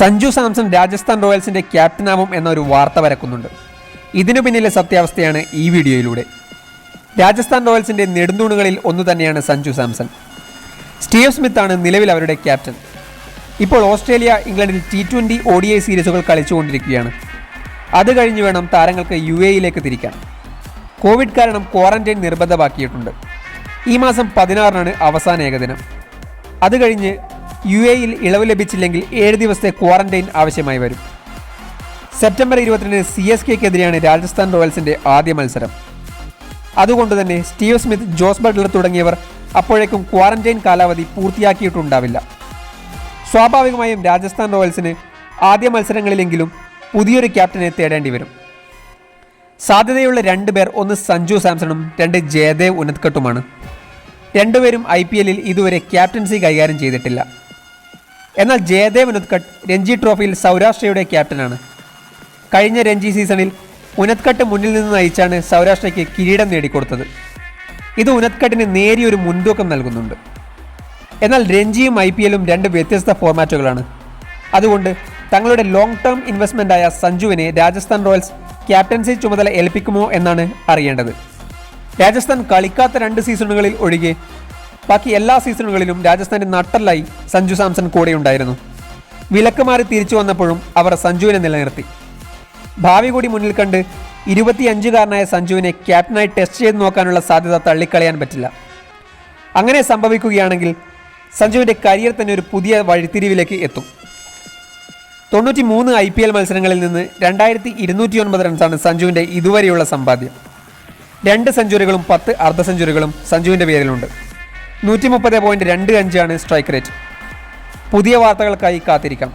സഞ്ജു സാംസൺ രാജസ്ഥാൻ റോയൽസിന്റെ ക്യാപ്റ്റനാവും എന്നൊരു വാർത്ത വരക്കുന്നുണ്ട് ഇതിനു പിന്നിലെ സത്യാവസ്ഥയാണ് ഈ വീഡിയോയിലൂടെ. രാജസ്ഥാൻ റോയൽസിന്റെ നെടുന്തൂണുകളിൽ ഒന്നു തന്നെയാണ് സഞ്ജു സാംസൺ. സ്റ്റീവ് സ്മിത്ത് ആണ് നിലവിൽ അവരുടെ ക്യാപ്റ്റൻ. ഇപ്പോൾ ഓസ്ട്രേലിയ ഇംഗ്ലണ്ടിൽ T twenty O D I സീരീസുകൾ കളിച്ചുകൊണ്ടിരിക്കുകയാണ്. അത് കഴിഞ്ഞ് വേണം താരങ്ങൾക്ക് യു എയിലേക്ക് തിരിക്കാൻ. കോവിഡ് കാരണം ക്വാറന്റൈൻ നിർബന്ധമാക്കിയിട്ടുണ്ട്. ഈ മാസം പതിനാറിനാണ് അവസാന ഏകദിനം. അത് കഴിഞ്ഞ് യു എയിൽ ഇളവ് ലഭിച്ചില്ലെങ്കിൽ ഏഴ് ദിവസത്തെ ക്വാറന്റൈൻ ആവശ്യമായി വരും. സെപ്റ്റംബർ ഇരുപത്തിരണ്ടിന് സി എസ് കെക്കെതിരെയാണ് രാജസ്ഥാൻ റോയൽസിന്റെ ആദ്യ മത്സരം. അതുകൊണ്ട് തന്നെ സ്റ്റീവ് സ്മിത്ത് ജോസ് ബട്ട്ലർ തുടങ്ങിയവർ അപ്പോഴേക്കും ക്വാറന്റൈൻ കാലാവധി പൂർത്തിയാക്കിയിട്ടുണ്ടാവില്ല. സ്വാഭാവികമായും രാജസ്ഥാൻ റോയൽസിന് ആദ്യ മത്സരങ്ങളിലെങ്കിലും പുതിയൊരു ക്യാപ്റ്റനെ തേടേണ്ടി വരും. സാധ്യതയുള്ള രണ്ട് പേർ ഒന്ന് സഞ്ജു സാംസണും രണ്ട് ജയദേവ് ഉനത്കട്ടുമാണ്. രണ്ടുപേരും ഐ പി എല്ലിൽ ഇതുവരെ ക്യാപ്റ്റൻസി കൈകാര്യം ചെയ്തിട്ടില്ല. എന്നാൽ ജയദേവ് ഉനത്കട്ട് രഞ്ജി ട്രോഫിയിൽ സൗരാഷ്ട്രയുടെ ക്യാപ്റ്റനാണ്. കഴിഞ്ഞ രഞ്ജി സീസണിൽ ഉനത്കട്ട് മുന്നിൽ നിന്ന് നയിച്ചാണ് സൗരാഷ്ട്രയ്ക്ക് കിരീടം നേടിക്കൊടുത്തത്. ഇത് ഉനത്കട്ടിന് നേരിയൊരു മുൻതൂക്കം നൽകുന്നുണ്ട്. എന്നാൽ രഞ്ജിയും ഐ പി എല്ലും രണ്ട് വ്യത്യസ്ത ഫോർമാറ്റുകളാണ്. അതുകൊണ്ട് തങ്ങളുടെ ലോങ് ടേം ഇൻവെസ്റ്റ്മെന്റായ സഞ്ജുവിനെ രാജസ്ഥാൻ റോയൽസ് ക്യാപ്റ്റൻസി ചുമതല ഏൽപ്പിക്കുമോ എന്നാണ് അറിയേണ്ടത്. രാജസ്ഥാൻ കളിക്കാത്ത രണ്ട് സീസണുകളിൽ ഒഴികെ ബാക്കി എല്ലാ സീസണുകളിലും രാജസ്ഥാന്റെ നട്ടല്ലായി സഞ്ജു സാംസൺ കൂടെയുണ്ടായിരുന്നു വിലക്ക് മാറി തിരിച്ചു വന്നപ്പോഴും അവർ സഞ്ജുവിനെ നിലനിർത്തി. ഭാവി കൂടി മുന്നിൽ കണ്ട് ഇരുപത്തിയഞ്ചുകാരനായ സഞ്ജുവിനെ ക്യാപ്റ്റനായി ടെസ്റ്റ് ചെയ്ത് നോക്കാനുള്ള സാധ്യത തള്ളിക്കളയാൻ പറ്റില്ല. അങ്ങനെ സംഭവിക്കുകയാണെങ്കിൽ സഞ്ജുവിന്റെ കരിയർ തന്നെ ഒരു പുതിയ വഴിത്തിരിവിലേക്ക് എത്തും. തൊണ്ണൂറ്റി മൂന്ന് ഐ പി എൽ മത്സരങ്ങളിൽ നിന്ന് രണ്ടായിരത്തി ഇരുന്നൂറ്റി ഒൻപത് റൺസാണ് സഞ്ജുവിന്റെ ഇതുവരെയുള്ള സമ്പാദ്യം. രണ്ട് സെഞ്ചുറികളും പത്ത് അർദ്ധ സെഞ്ചുറികളും സഞ്ജുവിന്റെ പേരിലുണ്ട്. നൂറ്റി മുപ്പത് പോയിന്റ് രണ്ട് അഞ്ചാണ് സ്ട്രൈക്ക് റേറ്റ്. പുതിയ വാർത്തകൾക്കായി കാത്തിരിക്കാം.